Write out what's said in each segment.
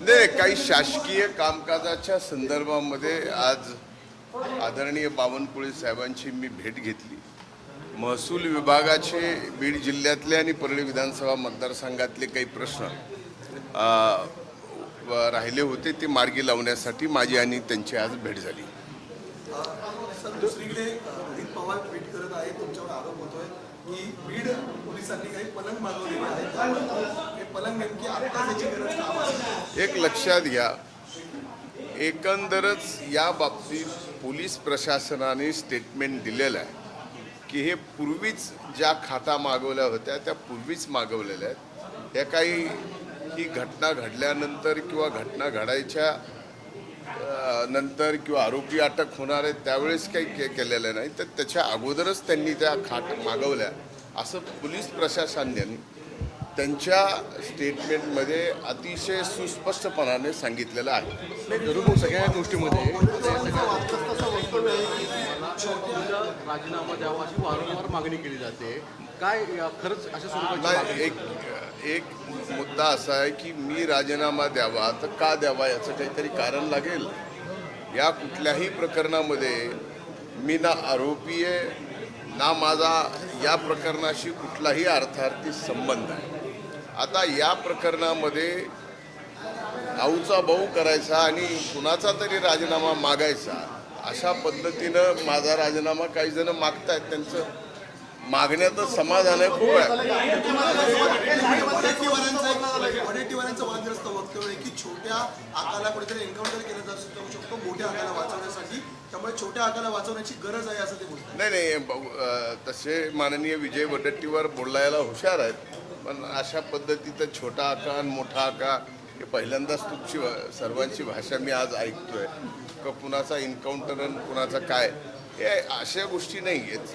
नाही काही शासकीय कामकाजाच्या संदर्भामध्ये आज आदरणीय बावनकुळे साहेबांची मी भेट घेतली. महसूल विभागाचे बीड जिल्ह्यातले आणि परळी विधानसभा मतदारसंघातले काही प्रश्न राहिले होते ते मार्गी लावण्यासाठी माझी आणि त्यांची आज भेट झाली. करत आहे तुमच्यावर आरोप होतोय की बीड पोलिसांनी काही पलंग मागवलेले आहेत. हे पलंग नेमकी आता त्याची गरज का एक लक्षात घ्या. एकंदरच या बाबतीत पोलीस प्रशासनाने स्टेटमेंट दिलेलं आहे की हे पूर्वीच ज्या खाता मागवल्या होत्या त्या पूर्वीच मागवलेल्या आहेत. ह्या काही ही घटना घडल्यानंतर किंवा घटना घडायच्या नंतर किंवा आरोपी अटक होणार आहेत त्यावेळेस काही के केलेलं नाही. तर त्याच्या अगोदरच त्यांनी त्या खाट मागवल्या. असं पोलीस प्रशासनाने त्यांच्या स्टेटमेंटमध्ये अतिशय सुस्पष्टपणाने सांगितलेलं आहे. जरूर सगळ्या गोष्टीमध्ये राजीनामा द्यावा अशी वारंवार मागणी केली जाते. काय खरंच अशा मागणी? एक एक मुद्दा असा आहे की मी राजीनामा द्यावा तर का द्यावा याचं काहीतरी कारण लागेल? या कुठल्याही प्रकरणामध्ये मी ना आरोपी आहे ना माझा या प्रकरणाशी कुठलाही अर्थार्थी संबंध आहे आता या प्रकरणामध्ये आऊचा भाऊ करायचा आणि कुणाचा तरी राजीनामा मागायचा अशा पद्धतीनं माझा राजीनामा काही जण मागतायत त्यांचं मागण्याचं समाधान आहे खूप आहे. की छोट्या आकाला कुठेतरी एन्काउंटर केलं जाऊ जाऊ शकतो मोठ्या आकाला वाचवण्यासाठी. त्यामुळे छोट्या आकाला वाचवण्याची गरज आहे असं ते बोलतात. नाही नाही तसे माननीय विजय वडट्टीवर बोलायला हुशार आहेत पण अशा पद्धतीचं छोटा आका आणि मोठा आका हे पहिल्यांदाच तुमची सर्वांची भाषा मी आज ऐकतोय. का कुणाचा इन्काउंटर आणि कुणाचा काय हे अशा गोष्टी नाही आहेत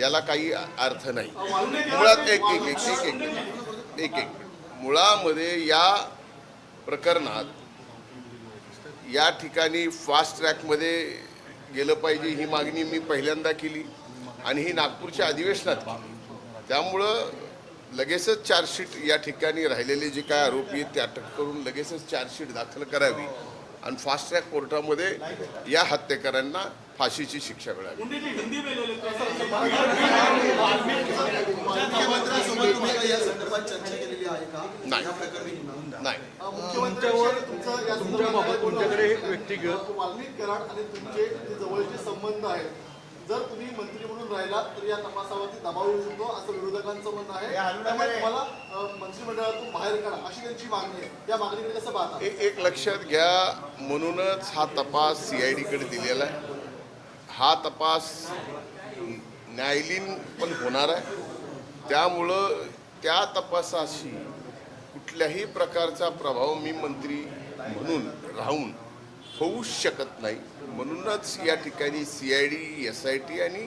याला काही अर्थ नाही. मुळात एक एक एक एक एक एक एक. मुळामध्ये या प्रकरणात या ठिकाणी फास्ट ट्रॅकमध्ये गेलं पाहिजे ही मागणी मी पहिल्यांदा केली आणि ही नागपूरच्या अधिवेशनात केली. त्यामुळं लगेचच चार्जशीट या ठिकाणी राहिलेले जे काय आरोपी आहेत ते अटक करून लगेचच चार्जशीट दाखल करावी आणि फास्ट ट्रॅक कोर्टामध्ये या हत्येकरांना फाशीची शिक्षा का? नाही. तुमच्याबाबत तुमच्याकडे एक व्यक्तिगत वाल्मिक कराड आणि तुमचे जे जवळचे संबंध आहेत जर तुम्ही मंत्री म्हणून राहिलात तर या तपासावरती दबाव येऊ शकतो असं विरोधकांचं म्हणणं आहे. त्यामुळे तुम्हाला मंत्रिमंडळातून बाहेर काढा. अशी त्यांची मागणी आहे. या मागणीकडे कसं पाहता? एक लक्षात घ्या म्हणूनच हा तपास सी आय डीकडे दिलेला आहे. हा तपास न्यायालयीन पण होणार आहे. त्यामुळं त्या तपासाशी कुठल्याही प्रकारचा प्रभाव मी मंत्री म्हणून राहून होऊच शकत नाही. म्हणूनच या ठिकाणी C I D S I T आणि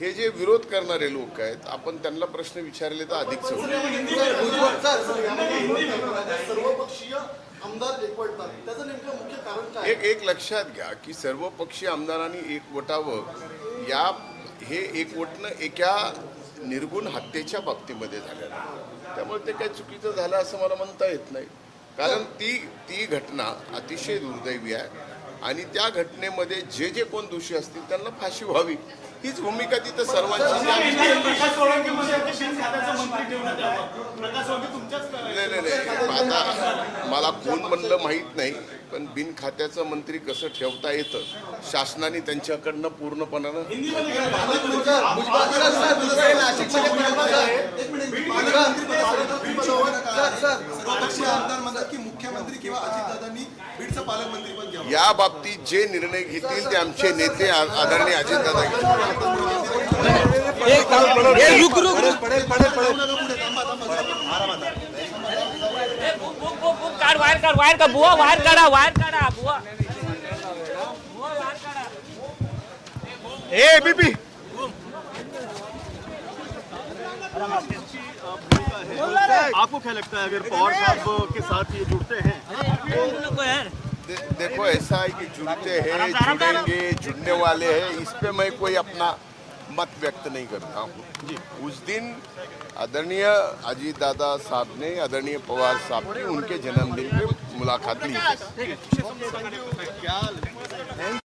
हे जे विरोध करणारे लोक आहेत आपण त्यांना प्रश्न विचारले तर अधिक चौक सर्वपक्षीय आमदार एकवटतात. त्याचं नेमकं मुख्य कारण काय एक एक लक्षात घ्या की सर्व पक्षीय आमदारांनी एकवटावं. या हे एकवटणं एका निर्गुण हत्येच्या बाबतीमध्ये झालेलं आहे. त्यामुळे ते काही चुकीचं झालं असं मला म्हणता येत नाही. कारण ती ती घटना अतिशय दुर्दैवी आहे. आणि त्या घटनेमध्ये जे जे कोण दोषी असतील त्यांना फाशी व्हावी हीच भूमिका तिथं सर्वांची नाही नाही नाही आता मला कोण म्हणलं माहीत नाही पण बिन खात्याचं मंत्री कसं ठेवता येतं शासनाने त्यांच्याकडनं पूर्णपणानं मुख्यमंत्री किंवा अजितदादांनी या बाबतीत जे निर्णय घेतील ते आमचे नेते आदरणीय अजितदादा घेतील. काढा आपको क्या लगता है अगर पवार साहब के साथ ये जुड़ते हैं? दे, देखो ऐसा है कि जुड़ते हैं जुड़ेंगे जुड़ने वाले हैं इस पे मैं कोई अपना मत व्यक्त नहीं करता हूँ। उस दिन आदरणीय अजीत दादा साहब ने आदरणीय पवार साहब की उनके जन्मदिन पे मुलाकात ली।